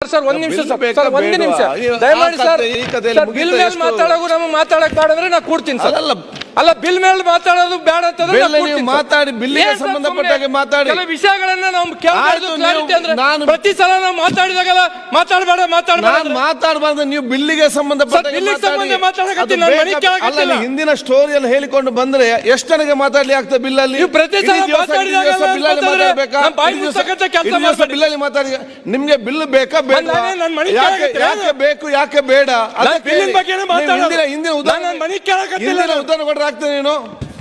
Sir ಒಂದ್ ನಿಮಿಷ sir ಒಂದೇ ನಿಮಿಷ ದಯಮಾಡಿ ಸರ್ ಬಿಲ್ ಮೇಲೆ? ಮಾತಾಡೋದು ನಮಗೆ ಮಾತಾಡಕ್ ಬೇಡ ಅಂದ್ರೆ ನಾ ಕೊಡ್ತೀನಿ ಸರ್ ಅಲ್ಲಲ್ಲ. ಅಲ್ಲ ಬಿಲ್ ಮೇಲೆ ಮಾತಾಡೋದು ಬೇಡ ಅಂತಂದ್ರೆ ಮಾತಾಡಿ, ಬಿಲ್ಲಿಗೆ ಸಂಬಂಧಪಟ್ಟಾಗೆ ಮಾತಾಡಿ. ಕೆಲವು ವಿಷಯಗಳನ್ನ ನಾವು ಅಂದ್ರೆ ನಾನು- ಪ್ರತಿ ಸಲ ನಾವು ಮಾತಾಡಿದಾಗಲ್ಲ ಮಾತಾಡಬೇಡ ಮಾತಾಡಬೇಡ ನಾನು ಮಾತಾಡಬಾರ್ದು ನೀವು ಬಿಲ್ಲಿಗೆ ಸಂಬಂಧಪಟ್ಟ ಬಿಲ್ಲಿಗೆ ಸಂಬಂಧ ಮಾತಾಡಕತ್ತೀನಿ, ನಾನು ಮನೆ ಅಲ್ಲ ಕೇಳಕತ್ತಿಲ್ಲ. ಹಿಂದಿನ ಸ್ಟೋರಿಯಲ್ಲಿ ಹೇಳಿಕೊಂಡು ಬಂದ್ರೆ ಎಷ್ಟು ನನಗೆ ಮಾತಾಡ್ಲಿ ಆಗ್ತದೆ ಬಿಲ್ಲಲ್ಲಿ? ನೀವು ಪ್ರತಿ ಸಲ ಮಾತಾಡಿದಾಗ ಬಿಲ್ಲಲ್ಲಿ ಮಾತಾಡಿದ್ರೆ ಬಾಯಿ ಮುಚ್ಚಕಂತ ಕೆಲಸ ದಿವಸ ಬಿಲ್ಲಲ್ಲಿ ಮಾತಾಡಿ. ನಿಮ್ಗೆ ಬಿಲ್ ಬೇಕಾ ಬೇಡ? ನಾನೇ ಮನೆ ಯಾಕೆ ಯಾಕೆ ಬೇಕು ಯಾಕೆ ಬೇಡ? ಅದಕ್ಕೆ ಬಿಲ್ಲಿನ ನೀವು ಮಾತಾಡೋದು. ಹಿಂದಿನ ಉದಾಹರಣೆ ಮನೆ ಕೇಳಕತ್ತಿಲ್ಲ ಉದಾಹರಣೆ ಕೊಟ್ರೆ ಆಗ್ತದೆ ನೀನು?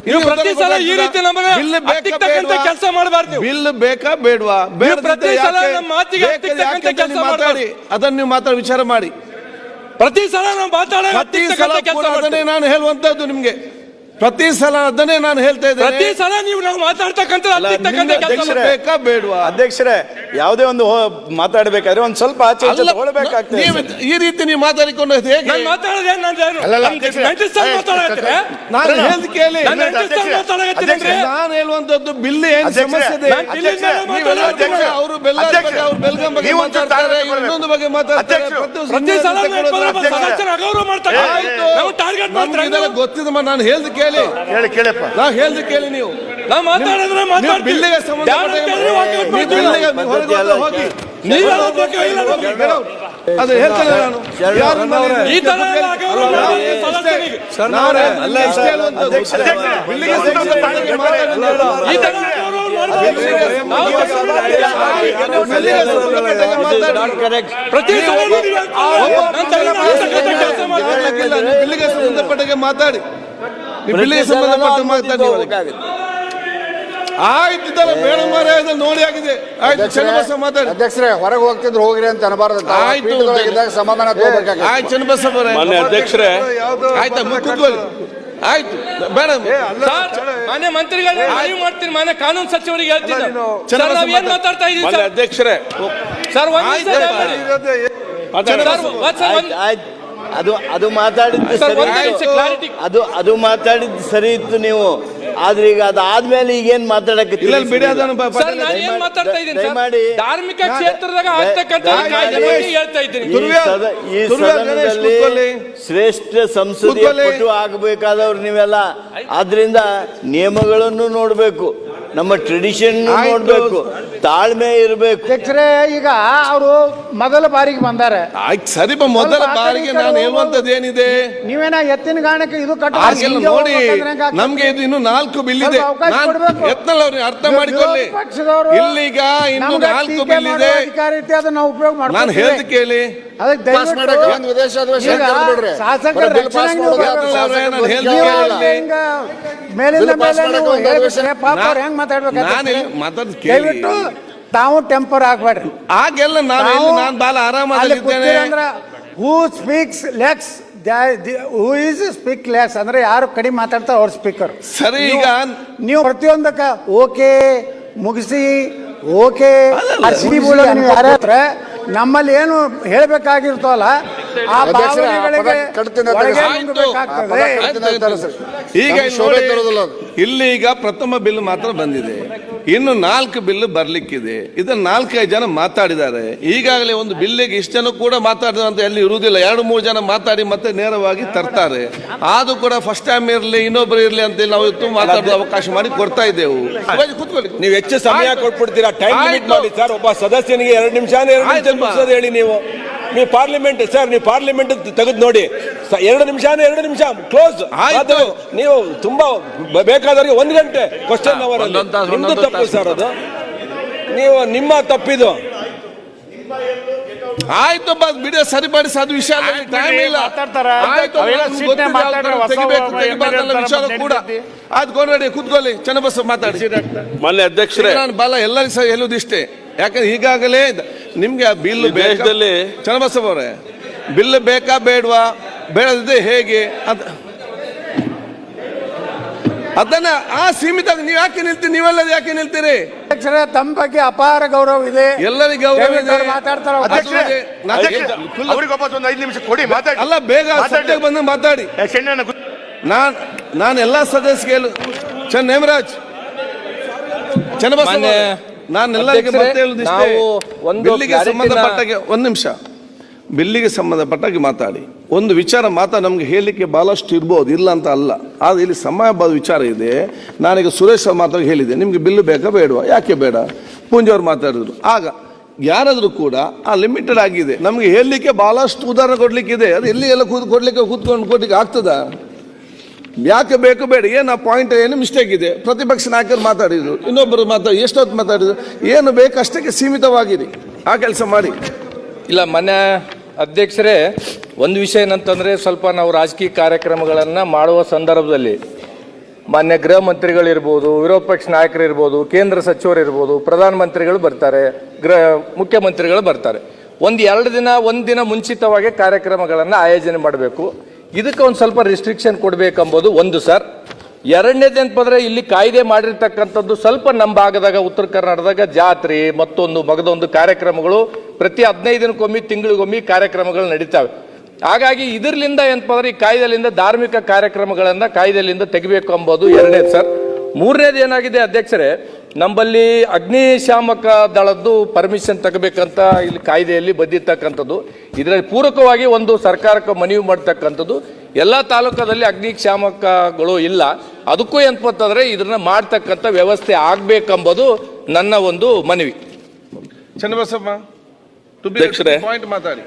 ನೀವು ಪ್ರತಿ ಸಲ ಈ ರೀತಿ? ನಮ್ಮನ್ನ ಹತ್ತಿಕ್ಕಂತ? ಕೆಲಸ ಮಾಡಬಾರ್ದು ನೀವು. ಬಿಲ್ ಬೇಕಾ ಬೇಡವಾ? ಬೇಡ ಪ್ರತಿ ಸಲ ನಮ್ಮ ಮಾತಿಗೆ ಹತ್ತಿಕ್ಕಂತ ಕೆಲ್ಸ ಮಾತಾಡಿ? ಅದನ್ನು ನೀವು ಮಾತಾಡಿ ವಿಚಾರ ಮಾಡಿ. ಪ್ರತಿ ಸಲ ನಾವು ಮಾತಾಡೋ ಪ್ರತಿ ಸಲ ಕೂಡ ಅದನ್ನೇ ನಾನು ಹೇಳುವಂತದ್ದು ನಿಮ್ಗೆ. ಪ್ರತಿ ಸಲ ಅದನ್ನೇ ನಾನು ಹೇಳ್ತಾ ಪ್ರತಿ ಇದ್ದೇನೆ ಸಲ ನೀವು ನಾವು ಮಾತಾಡ್ತಕ್ಕಂಥ ಬಿಲ್ ಬೇಕಾ ಬೇಡವಾ ಅಧ್ಯಕ್ಷರೇ ಯಾವುದೇ ಒಂದು ಹೋ- ಮಾತಾಡ್ಬೇಕಾದ್ರೆ ಒಂದ್ ಸ್ವಲ್ಪ ಆಚೆ ಈಚೆ ಅಲ್ಲ, ತಗೊಳ್ಬೇಕಾಗ್ತದೆ. ನೀವು ಈ ರೀತಿ ನೀವು ಮಾತಾಡಿಕೊಂಡು ಹೇಗೆ? ನಾನು ಮಾತಾಡೋದು ಏನ್ ನಾನು ಏನು? ಅಲ್ಲಲ್ಲ, ಅಧ್ಯಕ್ಷರೇ. ನಾನು ಹೇಳ್ದು ಕೇಳಿ. ನಾನು ಅಂದ್ರೆ ನಾನು ಹೇಳುವಂತದ್ದು ಬಿಲ್ ಏನ್ ಅಧ್ಯಕ್ಷರೇ, ಸಮಸ್ಯೆ ಇದೆ ನಾನು ನೀವೆಲ್ಲ ಮಾತಾಡೋದು ಅವರು ಬೆಲ್ಲಾರಿ ಬಗ್ಗೆ ಅವ್ರು ಬೆಲ್ಗಾಂ ಬಗ್ಗೆ ನೀವು ಒಂಚೂರು ಮಾತಾಡ್ತಾರೆ ತಾಳ್ಮೆ ತಗೊಳ್ಬೇಕು. ಇನ್ನೊಂದು ಬಗ್ಗೆ ಮಾತಾಡ್ತಾರೆ ಅಧ್ಯಕ್ಷ, ಪ್ರತಿ ಪ್ರತಿ ಸಲ ಸುಮ್ಮನೆ ನೀವು ತಗೊಳ್ಳೋದು. ಬಂದ್ರೆ ಅಗೌರವ ಮಾಡ್ತಾರೆ. ಆಯ್ತು. ನಾವು ಟಾರ್ಗೆಟ್ ನಮ್ಗೆ ಮಾಡ್ತಾರೆ ಇದೆಲ್ಲ ಗೊತ್ತಿದಮ್ಮ ನಾನು ಹೇಳ್ದ್ ಕೇಳಿ. ಹೇಳಿ ಕೇಳಪ್ಪ ನಾವು ಹೇಳ್ದು ಕೇಳಿ ನೀವು ನಾವು ಮಾತಾಡಿದ್ರೆ ನೀವು ಬಿಲ್ಲಿಗೆ ಸಂಬಂಧ ನೀವು ಬಿಲ್ಲಿಗೆ ಹೊರಗೆ ಹೋಗಿ ನೀವು. ಅದು ಹೇಳ್ತೇನೆ ನಾನು ಯಾರು ಈ ತರ ಎಲ್ಲ ಅಲ್ಲ ಇಷ್ಟೇ. ಈ ತರ. ನಾವು. ಪ್ರತಿ ನೀವು ತಲೆ ಕೆಲಸ ಸಂಬಂಧಪಟ್ಟಾಗೆ ಮಾತಾಡಿ ನೀವು ಬಿಲ್ಲಿಗೆ ಸಂಬಂಧಪಟ್ಟ ಮಾತಾಡಿ ಆಯ್ತು ಇದೆಲ್ಲ ಬೇಡ ಮಾರ್ರೆ, ನೋಡಿ ಆಗಿದೆ ಆಯ್ತು ಚನ್ನಬಸ ಮಾತಾಡಿ. ಅಧ್ಯಕ್ಷರೇ ಹೊರಗೆ ಹೋಗ್ತಿದ್ರು ಹೋಗ್ರಿ ಅಂತ ಅನಬಾರ್ದು ಆಯ್ತು. ಸಮಾಧಾನ ಆಯ್ತು ಚನ್ನಬಸ ಬರ ಮಾನ್ಯ ಅಧ್ಯಕ್ಷರೇ ಆಯ್ತಾ ಕೂತ್ಕೊಳ್ಳಿ ಆಯ್ತು ಬೇಡ. ಸರ್, ಮಾನ್ಯ ಮಂತ್ರಿಗಳನ್ನ ಮನವಿ ಮಾಡ್ತೀನಿ ಮಾನ್ಯ ಕಾನೂನು ಸಚಿವರಿಗೆ ಹೇಳ್ತೀನಿ. ಸರ್ ಚನ್ನಬಸವ ನಾವ್ ಏನ್ ಮಾತಾಡ್ತಾ ಇದೀವಿ ಅಧ್ಯಕ್ಷರೇ. ಸರ್ ಒಂದ್ ಸರ್, ಒಂದ್ ಆಯ್ತು. ಅದು ಅದು ಮಾತಾಡಿದ್ದು ಸರಿ ಅದು ಅದು ಮಾತಾಡಿದ್ದು ಸರಿ ಇತ್ತು ನೀವು ಆದ್ರೆ ಈಗ ಅದಾದ್ಮೇಲೆ ಈಗೇನ್ ಇಲ್ಲ ಬಿಡಿ ಅದನ್ನು ಬ- ಸರ್ ನಾನು ಏನ್ ಮಾತಾಡ್ತಾ ಇದ್ದೀನಿ ಸರ್ ದಯಮಾಡಿ. ಧಾರ್ಮಿಕ ಕ್ಷೇತ್ರದಾಗ ಆಗ್ತಕ್ಕಂಥ ದಯಮಾಡಿ. ಕಾಯ್ದೆ ಬಗ್ಗೆ ಹೇಳ್ತಾ ಇದ್ದೀನಿ ಈ ತುರ್ವ್ಯಾ- ಸದ- ಈ ತುರ್ವ್ಯಾ ಗಣೇಶ್ ಸದನದಲ್ಲಿ ಕೂತ್ಕೊಳ್ಳಿ. ಶ್ರೇಷ್ಠ ಸಂಸದೀಯ ಕೂತ್ಕೊಳ್ಳಿ. ಪಟು ಆಗಬೇಕಾದವ್ರು ನೀವೆಲ್ಲ ಆದ್ರಿಂದ ನಿಯಮಗಳನ್ನು ನೋಡ್ಬೇಕು ನಮ್ಮ ಟ್ರೆಡಿಷನ್ ಆಯ್ತು. ನೋಡ್ಬೇಕು ತಾಳ್ಮೆ ಇರಬೇಕು ಅಧ್ಯಕ್ಷರೇ ಈಗ ಅವರು ಮೊದಲ ಬಾರಿಗೆ ಬಂದಾರೆ ಆಯ್ತು ಸರಿ ಬಾ ಮೊದಲ ಸ್ವಲ್ಪ ಆ ಕಡೆ ಬಾರಿಗೆ ಕಡೆ ನಾನು. ಹೇಳುವಂತದ್ದು ಏನಿದೆ ನೀವೇನ ಎತ್ತಿನ ಗಾಣಕ್ಕೆ ಇದು ಕಟ್ಟ ಹಾಗೆಲ್ಲ ನೋಡಿ ನಮ್ಗೆ ಇದು ಇನ್ನು ನಾಲ್ಕು ಬಿಲ್ ಇದೆ ಸ್ವಲ್ಪ ಅವಕಾಶ ನಾನು ಕೊಡ್ಬೇಕು. ಯತ್ನಲ್ ಅವ್ರಿಗೆ ಅರ್ಥ ಮಾಡಿಕೊಳ್ಳಿ ಇಲ್ಲಿಗ ಇಲ್ಲೀಗ ಇನ್ನು ನಾಲ್ಕು ಬಿಲ್ ಇದೆ ಅಧಿಕಾರ ಐತಿ ಅದನ್ನ ನಾವು ಉಪಯೋಗ ನಾನು ಮಾಡ್ಕೊತೀವಿ. ಹೇಳ್ದು ಕೇಳಿ ಅದಕ್ಕೆ ಪಾಸ್ ಮಾಡಕ್ಕೆ ದಯವಿಟ್ಟು ಒಂದು ವಿದೇಶ ಅಧಿವೇಶನ ಈಗ ಕರೆದ್ಬಿಡ್ರಿ. ಶಾಸಕರ ಬಿಲ್ ಪಾಸ್ ರಕ್ಷಣೆಗೆ ಮಾಡೋದು ನೀವು ಯಾವ್ದು ಅವ್ರೆ, ನಾನು ಹೇಳ್ದು ನೀವು ಕೇಳಿ. ಅಲ್ಲಿ ಹಿಂಗ ಮೇಲಿಂದ ಬಿಲ್ ಪಾಸ್ ಮೇಲೆ ಮಾಡಕ್ಕೆ ನೀವು ಒಂದು ಹೇಳ್ಬಿಟ್ರೆ ಪಾಪ ಅವ್ರು ಹೆಂಗ್ ಮಾತಾಡ್ಬೇಕು ನಾನು ಅಧ್ಯಕ್ಷರೇ? ಇಲ್ಲಿ ಮಾತಾಡ್ ಕೇಳಿ ದಯವಿಟ್ಟು ತಾವು ಟೆಂಪರ್ ಆಗ್ಬೇಡ್ರಿ. ಆಗೆಲ್ಲ ನಾನು ಎಲ್ಲಿ ನಾನು ಬಾಲ ಅಲ್ಲಿ ಆರಾಮಾಗಿದ್ದೇನೆ ಕೂತಿರಂದ್ರ who speaks less who is speak less ಅಂದ್ರೆ ಯಾರು ಕಡಿಮೆ ಮಾತಾಡ್ತಾರೆ ಅವ್ರ ಸ್ಪೀಕರ್ ಸರಿ ಈಗ ನೀವು ಪ್ರತಿಯೊಂದಕ್ಕ ಓಕೆ ಮುಗಿಸಿ ಓಕೆ ಅಲ್ಲಲ್ಲ, ಅರ್ಶಿನಿ ಮೂಲಕ ನೀವು ಯಾರ ಹತ್ರ ನಮ್ಮಲ್ಲಿ ಏನು ಹೇಳ್ಬೇಕಾಗಿರ್ತವಲ್ಲ ಆ ಅಧ್ಯಕ್ಷರೇ, ಆ ಪದ ಭಾವನೆಗಳಿಗೆ ಒಳಗೆ ಈಗ ಶೋಭೆ ತರೋದಿಲ್ಲ ಅದು. ಇಲ್ಲಿ ಈಗ ಪ್ರಥಮ ಬಿಲ್ ಮಾತ್ರ ಬಂದಿದೆ. ಇನ್ನು ನಾಲ್ಕು ಬಿಲ್ ಬರ್ಲಿಕ್ಕಿದೆ. ಇದನ್ನ ನಾಲ್ಕೈದು ಜನ ಮಾತಾಡಿದ್ದಾರೆ. ಈಗಾಗಲೇ ಒಂದು ಬಿಲ್ಲಿಗೆ ಇಷ್ಟು ಜನ ಕೂಡ ಮಾತಾಡಿದಂತ ಎಲ್ಲಿ ಇರುವುದಿಲ್ಲ. ಎರಡು ಮೂರು ಜನ ಮಾತಾಡಿ ಮತ್ತೆ ನೇರವಾಗಿ ತರ್ತಾರೆ. ಆದ್ರೂ ಕೂಡ ಫಸ್ಟ್ ಟೈಮ್ ಇರಲಿ ಇನ್ನೊಬ್ರು ಇರಲಿ ಅಂತೇಳಿ ನಾವು ಇವತ್ತು ಮಾತಾಡೋ ಅವಕಾಶ ಮಾಡಿ ಕೊಡ್ತಾ ಇದ್ದೆವು. ಕೂತ್ಕೊಳ್ಳಿ. ನೀವು ಹೆಚ್ಚು ಸಮಯ. ಕೊಟ್ಬಿಡ್ತೀರಾ? Time limit. ಮಾಡಿ ಸರ್. ಒಬ್ಬ ಸದಸ್ಯನಿಗೆ ಎರಡು ನಿಮಿಷ ಹೇಳಿ ನೀವು. ನೀವು ಪಾರ್ಲಿಮೆಂಟ್ ಸರ್ ನೀವು ಪಾರ್ಲಿಮೆಂಟ್ ತೆಗೆದು ನೋಡಿ. ಎರಡು ನಿಮಿಷ ಎರಡು ನಿಮಿಷ ಕ್ಲೋಸ್ ಆಯ್ತು. ನೀವು ತುಂಬಾ ಬೇಕಾದವರಿಗೆ ಒಂದು ಗಂಟೆ ಕ್ವಶನ್ ಅವರ್ ನಿಮ್ದು ತಪ್ಪು ಸರ್ ಅದು. ನೀವು ನಿಮ್ಮ ತಪ್ಪಿದು. ಆಯ್ತು ಅದು ಬಿಡಿ ಸರಿ ಮಾಡಿ ಅದು ವಿಷಯ ಟೈಮ್ ಇಲ್ಲ. ಆಯ್ತು ಕೂಡ. ಗೋನಡಿ ಕೂತ್ಕೊಳ್ಳಿ. ಚನ್ನಬಸ ಮಾತಾಡಿ. ಮಾನ್ಯ ಅಧ್ಯಕ್ಷರೇ. ನಾನು ಬಲ ಎಲ್ಲರಿಗೂ ಸಹ ಹೇಳುದಿಷ್ಟೇ ಯಾಕಂದ್ರೆ ಈಗಾಗಲೇ ನಿಮ್ಗೆ ಆ ಬಿಲ್ ದೇಶದಲ್ಲಿ- ಚನ್ನಬಸವ ಅವರೇ ಬಿಲ್ ಬೇಕಾ ಬೇಡವಾ? ಬೇಡದಿದ್ದೆ ಹೇಗೆ? ಅದ ಅದನ್ನ ಆ ಸೀಮಿತ ನೀವು ಯಾಕೆ ನಿಲ್ತೀರಿ ನೀವೆಲ್ಲ ಯಾಕೆ ನಿಲ್ತೀರಿ? ಅಧ್ಯಕ್ಷರ ತಮ್ಮ ಬಗ್ಗೆ ಅಪಾರ ಗೌರವ ಇದೆ. ಎಲ್ಲರಿಗೂ ಗೌರವ ಇದೆ. ಮಾತಾಡ್ತಾರೆ? ಒಂದು ಐದು ನಿಮಿಷ ಕೊಡಿ ಮಾತಾಡಿ. ಅಲ್ಲ ಬೇಗ. ಸದ್ಯಕ್ಕೆ ಬಂದು ಮಾತಾಡಿ. ನಾನು ನಾನ್ ನಾನು ಎಲ್ಲಾ ಸದಸ್ಯರು ಚನ್ ನೇಮರಾಜ್ ಚನ್ನಬಸವ ಒಂದು ನಿಮಿಷ. ಬಿಲ್ಲಿಗೆ ಸಂಬಂಧಪಟ್ಟಾಗಿ ಮಾತಾಡಿ. ಒಂದು ವಿಚಾರ ಮಾತ್ರ ನಮ್ಗೆ ಹೇಳಲಿಕ್ಕೆ ಬಹಳಷ್ಟು ಇರ್ಬೋದು ಇಲ್ಲ ಅಂತ ಅಲ್ಲ. ಆದ್ರೆ ಇಲ್ಲಿ ಸಮಯಬಾದ ವಿಚಾರ ಇದೆ. ನಾನೀಗ ಸುರೇಶ್ ಅವ್ರ ಮಾತಾಡಿ ಹೇಳಿದೆ ನಿಮ್ಗೆ ಬಿಲ್ಲು ಬೇಕಾ ಬೇಡವಾ? ಯಾಕೆ ಬೇಡ? ಪೂಂಜೆ ಅವ್ರು ಮಾತಾಡಿದ್ರು. ಆಗ ಯಾರಾದರೂ ಕೂಡ ಆ ಲಿಮಿಟೆಡ್ ಆಗಿದೆ. ನಮ್ಗೆ ಹೇಳಲಿಕ್ಕೆ ಭಾಳಷ್ಟು ಉದಾಹರಣೆ ಕೊಡ್ಲಿಕ್ಕೆ ಇದೆ ಅದು ಎಲ್ಲಿ ಎಲ್ಲ ಕೂತ್ ಕೊಡ್ಲಿಕ್ಕೆ ಕೂತ್ಕೊಂಡು ಕೊಡ್ಲಿಕ್ಕೆ ಆಗ್ತದಾ? ಯಾಕೆ ಬೇಕು ಬೇಡ, ಏನು ಆ ಪಾಯಿಂಟ್ ಏನು ಮಿಸ್ಟೇಕ್ ಇದೆ. ಪ್ರತಿಪಕ್ಷ ನಾಯಕರು ಮಾತಾಡಿದ್ರು ಇನ್ನೊಬ್ಬರು ಮಾತಾಡಿ ಎಷ್ಟೊತ್ತು ಮಾತಾಡಿದ್ರು, ಏನು ಬೇಕು ಅಷ್ಟಕ್ಕೆ ಸೀಮಿತವಾಗಿರಿ, ಆ ಕೆಲಸ ಮಾಡಿ. ಇಲ್ಲ, ಮನೆ ಅಧ್ಯಕ್ಷರೇ, ಒಂದು ವಿಷಯ ಏನಂತಂದರೆ ಸ್ವಲ್ಪ ನಾವು ರಾಜಕೀಯ ಕಾರ್ಯಕ್ರಮಗಳನ್ನು ಮಾಡುವ ಸಂದರ್ಭದಲ್ಲಿ ಮಾನ್ಯ ಗೃಹ ಮಂತ್ರಿಗಳಿರ್ಬೋದು, ವಿರೋಧ ಪಕ್ಷ ನಾಯಕರಿರ್ಬೋದು, ಕೇಂದ್ರ ಸಚಿವರು ಇರ್ಬೋದು ಪ್ರಧಾನಮಂತ್ರಿಗಳು ಬರ್ತಾರೆ, ಗೃಹ ಮುಖ್ಯಮಂತ್ರಿಗಳು ಬರ್ತಾರೆ. ಒಂದು ಎರಡು ದಿನ, ಒಂದು ದಿನ ಮುಂಚಿತವಾಗಿ ಕಾರ್ಯಕ್ರಮಗಳನ್ನು ಆಯೋಜನೆ ಮಾಡಬೇಕು. ಇದಕ್ಕೆ ಒಂದು ಸ್ವಲ್ಪ ರಿಸ್ಟ್ರಿಕ್ಷನ್ ಕೊಡಬೇಕೆಂಬುದು ಒಂದು ಸರ್ ಎರಡನೇದು ಅಂತಂದ್ರೆ ಇಲ್ಲಿ ಕಾಯ್ದೆ ಮಾಡಿರ್ತಕ್ಕಂಥದ್ದು ಸ್ವಲ್ಪ ನಮ್ಮ ಭಾಗದಾಗ, ಉತ್ತರ ಕರ್ನಾಟಕದಾಗ ಜಾತ್ರೆ, ಮತ್ತೊಂದು ಮಗದೊಂದು ಕಾರ್ಯಕ್ರಮಗಳು, ಪ್ರತಿ ಹದಿನೈದು ದಿನಕ್ಕೊಮ್ಮೆ, ತಿಂಗಳಿಗೊಮ್ಮೆ ಕಾರ್ಯಕ್ರಮಗಳು ನಡೀತಾವೆ. ಹಾಗಾಗಿ ಇದರಿಂದ ಏನಪ್ಪ ಈ ಕಾಯ್ದೆಲಿಂದ ಧಾರ್ಮಿಕ ಕಾರ್ಯಕ್ರಮಗಳನ್ನು ಕಾಯ್ದೆಲಿಂದ ತೆಗಿಬೇಕು ಅಂಬೋದು ಎರಡನೇದು ಸರ್ ಮೂರನೇದು ಏನಾಗಿದೆ, ಅಧ್ಯಕ್ಷರೇ ನಮ್ಮಲ್ಲಿ ಅಗ್ನಿಶಾಮಕ ದಳದ್ದು ಪರ್ಮಿಷನ್ ತಗಬೇಕಂತ ಇಲ್ಲಿ ಕಾಯ್ದೆಯಲ್ಲಿ ಬಂದಿರ್ತಕ್ಕಂಥದ್ದು ಇದರಲ್ಲಿ ಪೂರಕವಾಗಿ ಒಂದು ಸರ್ಕಾರಕ್ಕೆ ಮನವಿ ಮಾಡ್ತಕ್ಕಂಥದ್ದು. ಎಲ್ಲ ತಾಲೂಕದಲ್ಲಿ ಅಗ್ನಿಶಾಮಕಗಳು ಇಲ್ಲ. ಅದಕ್ಕೂ ಏನಪ್ಪಂತಂದ್ರೆ ಇದನ್ನು ಮಾಡ್ತಕ್ಕಂಥ ವ್ಯವಸ್ಥೆ ಆಗ್ಬೇಕೆಂಬುದು ನನ್ನ ಒಂದು ಮನವಿ. ಚನ್ನಬಸಮ್ಮ ಬಿ ಪಾಯಿಂಟ್ ಮಾತಾಡಿ.